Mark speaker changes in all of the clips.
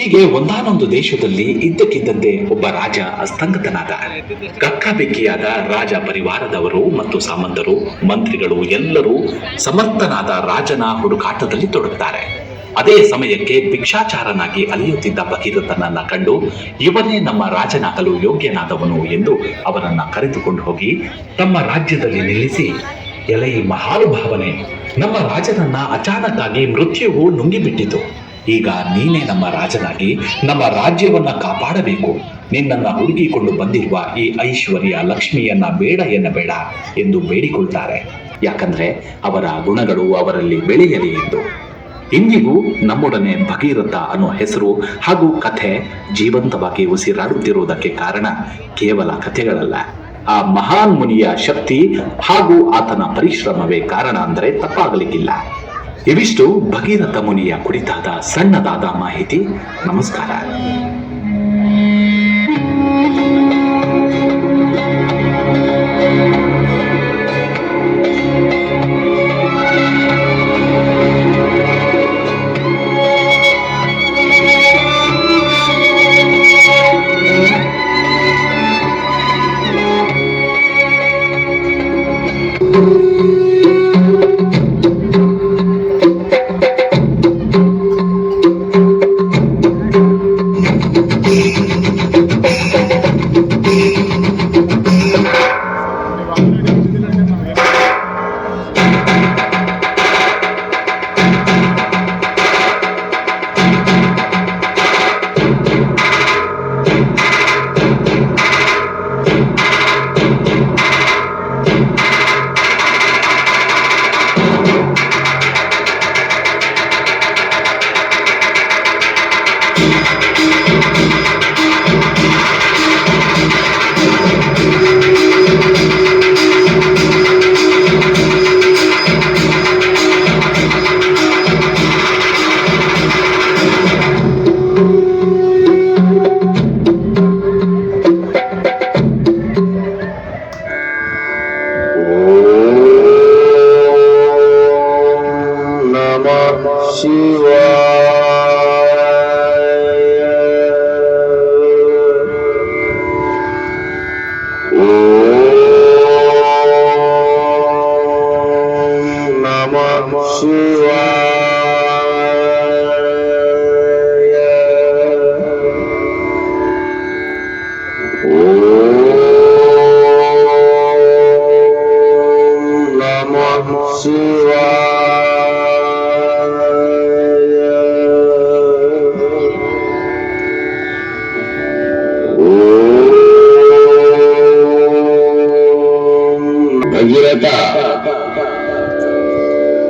Speaker 1: ಹೀಗೆ ಒಂದಾನೊಂದು ದೇಶದಲ್ಲಿ ಇದ್ದಕ್ಕಿದ್ದಂತೆ ಒಬ್ಬ ರಾಜ ಅಸ್ತಂಗತನಾದ. ಕಕ್ಕಬೆಕ್ಕಿಯಾದ ರಾಜ ಪರಿವಾರದವರು ಮತ್ತು ಸಾಮಂತರು, ಮಂತ್ರಿಗಳು ಎಲ್ಲರೂ ಸಮರ್ಥನಾದ ರಾಜನ ಹುಡುಕಾಟದಲ್ಲಿ ತೊಡಗುತ್ತಾರೆ. ಅದೇ ಸಮಯಕ್ಕೆ ಭಿಕ್ಷಾಚಾರನಾಗಿ ಅಲಿಯುತ್ತಿದ್ದ ಭಗೀರಥನನ್ನ ಕಂಡು, ಇವನೇ ನಮ್ಮ ರಾಜನಾಗಲು ಯೋಗ್ಯನಾದವನು ಎಂದು ಅವನನ್ನ ಕರೆದುಕೊಂಡು ಹೋಗಿ, ತಮ್ಮ ರಾಜ್ಯದಲ್ಲಿ ನಿಲ್ಲಿಸಿ ಎಲೆಯ ಮಹಾನುಭಾವನೆ, ನಮ್ಮ ರಾಜನನ್ನ ಅಚಾನಕ್ಕಾಗಿ ಮೃತ್ಯುವು ನುಂಗಿಬಿಟ್ಟಿತು. ಈಗ ನೀನೇ ನಮ್ಮ ರಾಜನಾಗಿ ನಮ್ಮ ರಾಜ್ಯವನ್ನ ಕಾಪಾಡಬೇಕು. ನಿನ್ನನ್ನ ಹುಡುಕಿಕೊಂಡು ಬಂದಿರುವ ಈ ಐಶ್ವರ್ಯ ಲಕ್ಷ್ಮಿಯನ್ನ ಬೇಡ ಎನ್ನಬೇಡ ಎಂದು ಬೇಡಿಕೊಳ್ತಾರೆ. ಯಾಕಂದ್ರೆ ಅವರ ಗುಣಗಳು ಅವರಲ್ಲಿ ಬೆಳೆಯಲಿ ಎಂದು. ಇಂದಿಗೂ ನಮ್ಮೊಡನೆ ಭಗೀರಥ ಅನ್ನೋ ಹೆಸರು ಹಾಗೂ ಕಥೆ ಜೀವಂತವಾಗಿ ಉಸಿರಾಡುತ್ತಿರುವುದಕ್ಕೆ ಕಾರಣ ಕೇವಲ ಕಥೆಗಳಲ್ಲ. ಆ ಮಹಾನ್ ಮುನಿಯ ಶಕ್ತಿ ಹಾಗೂ ಆತನ ಪರಿಶ್ರಮವೇ ಕಾರಣ ಅಂದರೆ ತಪ್ಪಾಗಲಿಕ್ಕಿಲ್ಲ. ಇವಿಷ್ಟು ಭಗೀರಥ ಮುನಿಯ ಕುರಿತಾದ ಸಣ್ಣದಾದ ಮಾಹಿತಿ. ನಮಸ್ಕಾರ.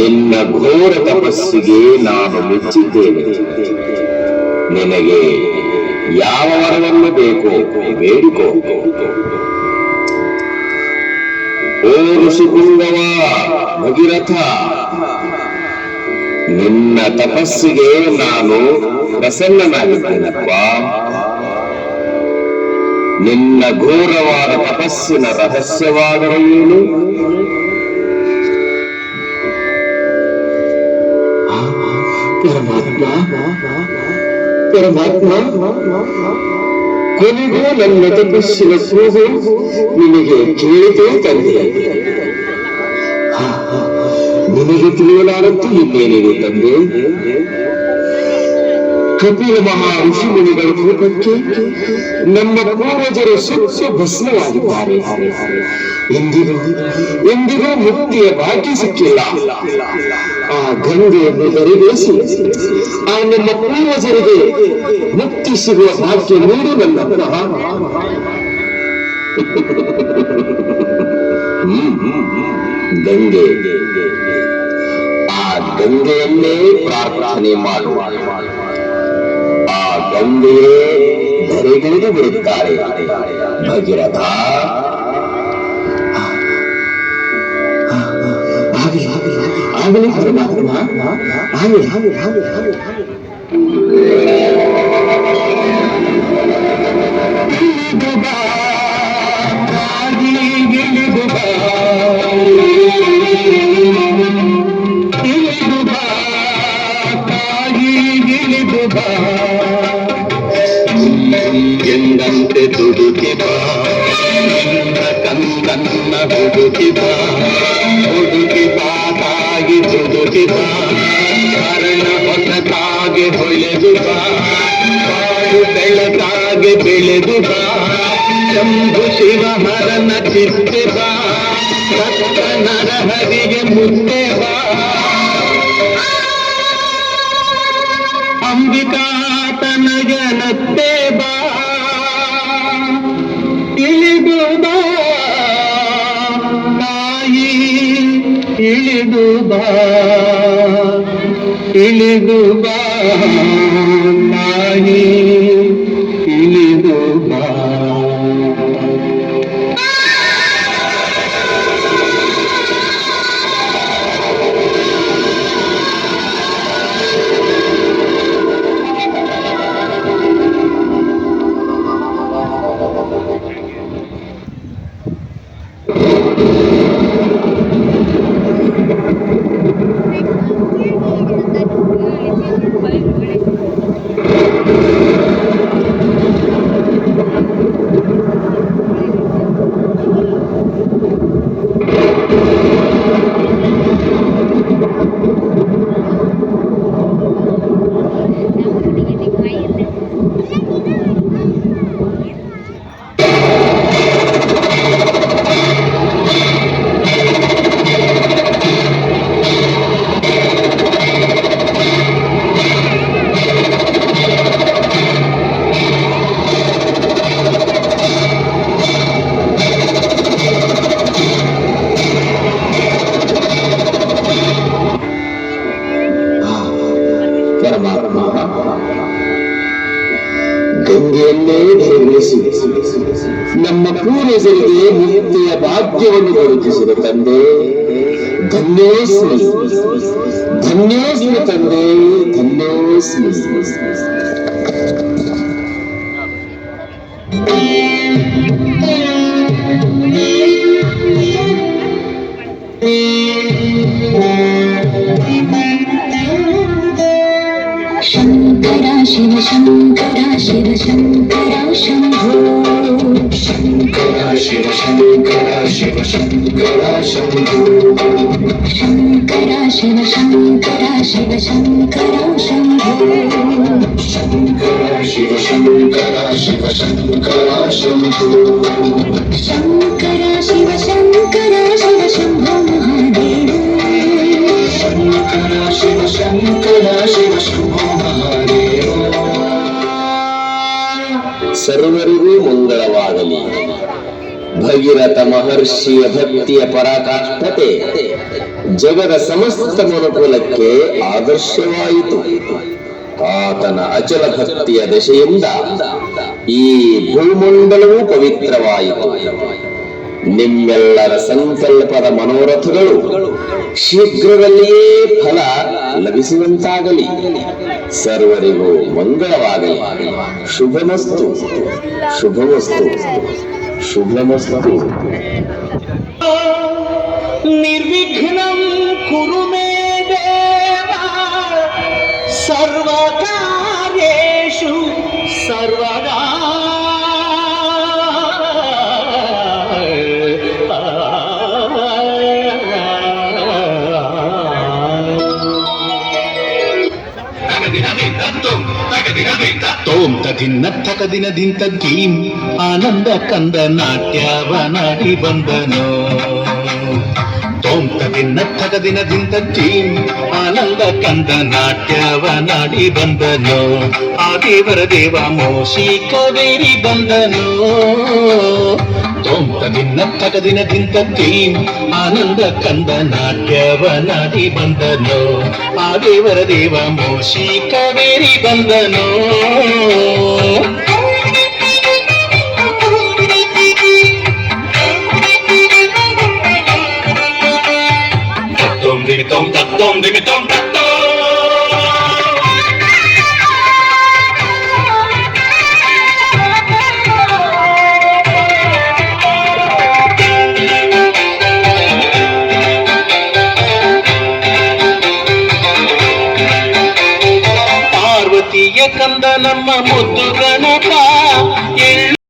Speaker 2: ನಿನ್ನ ಘೋರ ತಪಸ್ಸಿಗೆ ನಾನು ಮೆಚ್ಚಿದ್ದೇನೆ. ನಿನಗೆ ಯಾವ ವರವನ್ನು ಬೇಕೋ ಬೇಡಿಕೋ. ಓ ಋಷಿಪುಂಗವ ಭಗೀರಥ, ನಿನ್ನ ತಪಸ್ಸಿಗೆ ನಾನು ಪ್ರಸನ್ನನಾಗಿದ್ದೇನಪ್ಪ. ನಿನ್ನ ಘೋರವಾದ ತಪಸ್ಸಿನ ರಹಸ್ಯವಾದರೂ ಏನು? ಪರಮಾತ್ಮ ಪರಮಾತ್ಮ ಕೊನೆಗೂ ನನ್ನ ತಪಸ್ಸಿನ ಕೂಗು ನಿನಗೆ ಕೇಳಿದೆ ತಂದೆ ಹಾ, ಹಾ, ನಿನಗೆ ತಿಳಿಯಲಾರಂತೂ ಇನ್ನೇನಿದೆ ತಂದೆ ಕಪಿಲ ಮಹಾ ಋಷಿ ಮುನಿಗಳ ಕೋಪಕ್ಕೆ ನಮ್ಮ ಪೂರ್ವಜರು ಸುಟ್ಟು ಭಸ್ಮವಾಗಿದ್ದಾರೆ. ಎಂದಿಗೂ ಎಂದಿಗೂ ಮುಕ್ತಿಯ ಭಾಗ್ಯ ಸಿಕ್ಕಿಲ್ಲ. ಆ ಗಂಗೆಯನ್ನು ಬರಿಬೇಸಿ ಆ ನಮ್ಮ ಪೂರ್ವಜರಿಗೆ ಮುಕ್ತಿ ಸಿಗುವ ಭಾಗ್ಯ ನೀಡು ನನ್ನ ಹ್ಮ್, ಹ್ಮ್, ಹ್ಮ್. ಗಂಗೆ ಆ ಗಂಗೆಯನ್ನೇ ಪ್ರಾರ್ಥನೆ ಮಾಡುವ ಆ ಗಂಗೆಯೇ ಧರೆಗಿಳಿದು ಬಿಡುತ್ತಾರೆ ಭಗೀರಥ ಆಗಲಿ ಆಗಲಿ ಆಗಲಿ ಪರಮಾತ್ಮ ಆಗಲಿ ಆಗಲಿ ಆಗಲಿ ಆಗಲಿ ಇಳಿದು ಬಾ, ತಾಯಿ ಇಳಿದು ಬಾ. ಇಳಿದು ಬಾ, ತಾಯಿ ಇಳಿದು ಬಾ ಎಂದಂತೆ ದುಡುಕಿದ. ಕಂದನ್ನ ಹುಡುಕಿದ. ಹುಡುಕಿದ ತಾಗಿ ದುಡುಕಿದ ಕಾರಣ ಹೊಸತಾಗಿ ಹೊಳೆದು ಬಾಳು ಬೆಳೆದು ಶಂಭು ಶಿವ ಮರನ ಚಿತ್ತೆ ಬಾ ಸತ್ತ ನರಹರಿಗೆ ಮುತ್ತೆ ಬಾ ಜನತೆ ಬಾ. ಇಳಿದು ಬಾ ತಾಯಿ ಇಳಿದು ಬಾ. ಇಳಿದು ಬಾ ತಾಯಿ. ಗಂಗೆಯನ್ನೇ ಧರಿಸಿ ನಮ್ಮ ಪೂರ್ವಜರಿಗೆ ಮುಕ್ತಿಯ ಭಾಗ್ಯವನ್ನು ದೊರಕಿಸಿದ ತಂದೆ ಧನ್ಯೋಸ್ಮಿ ಧನ್ಯೋಸ್ಮಿ ತಂದೆ ಧನ್ಯೋಸ್ಮಿ
Speaker 3: శంకర శివ శంకర శంభో శంకర
Speaker 2: శివ శంకర శివ శంకర శంభో శంకర
Speaker 3: శివ శంకర శివ శంకర శంభో శంకర
Speaker 2: శివ శంకర శివ శంకర శంభో శంకర శివ శంకర ಭಗೀರಥ ಮಹರ್ಷಿಯ ಭಕ್ತಿಯ ಪರಾಕಾಷ್ಠತೆ ಜಗದ ಸಮಸ್ತ ಮನುಕುಲಕ್ಕೆ ಆದರ್ಶವಾಯಿತು. ಆತನ ಅಚಲ ಭಕ್ತಿಯ ದಶೆಯಿಂದ ಈ ಭೂಮಂಡಲವೂ ಪವಿತ್ರವಾಯಿತು. ನಿಮ್ಮೆಲ್ಲರ ಸಂಕಲ್ಪದ ಮನೋರಥಗಳು ಶೀಘ್ರದಲ್ಲಿಯೇ ಫಲ ಲಭಿಸುವಂತಾಗಲಿ. ಸರ್ವರಿಗೂ ಮಂಗಳವಾಗಲಿ. ಶುಭಮಸ್ತು. ಶುಭಮಸ್ತು. শুভ্লামস্তু নির্বিঘ্নম কুরু মে দেবা
Speaker 4: সর্বকার্যেষু সর্বদা తోం తదిన్నత్తకదిన దింతద్గీం ಆನಂದ ಕಂದ ನಾಟ್ಯವನಾಡಿ ಬಂದನು. ತೋಂತ ದಿನ ತಕದಿನ ದಿಂತ ಧೀಂ ಆನಂದ ಕಂದ ನಾಟ್ಯವನಾಡಿ ಬಂದನು. ಆ ದೇವರ ದೇವ ಮೋಶಿ ಕವೇರಿ ಬಂದನು. ತೋಂತ ದಿನ ತಕದಿನ ದಿಂತ ಧೀಂ ಆನಂದ ಕಂದ ನಾಟ್ಯವನಾಡಿ ಬಂದನು. ಆ ದೇವರ ದೇವ ಮೋಶಿ ಕವೇರಿ ಬಂದನೋ. donde me contactó. కందనమ్మ ముద్దు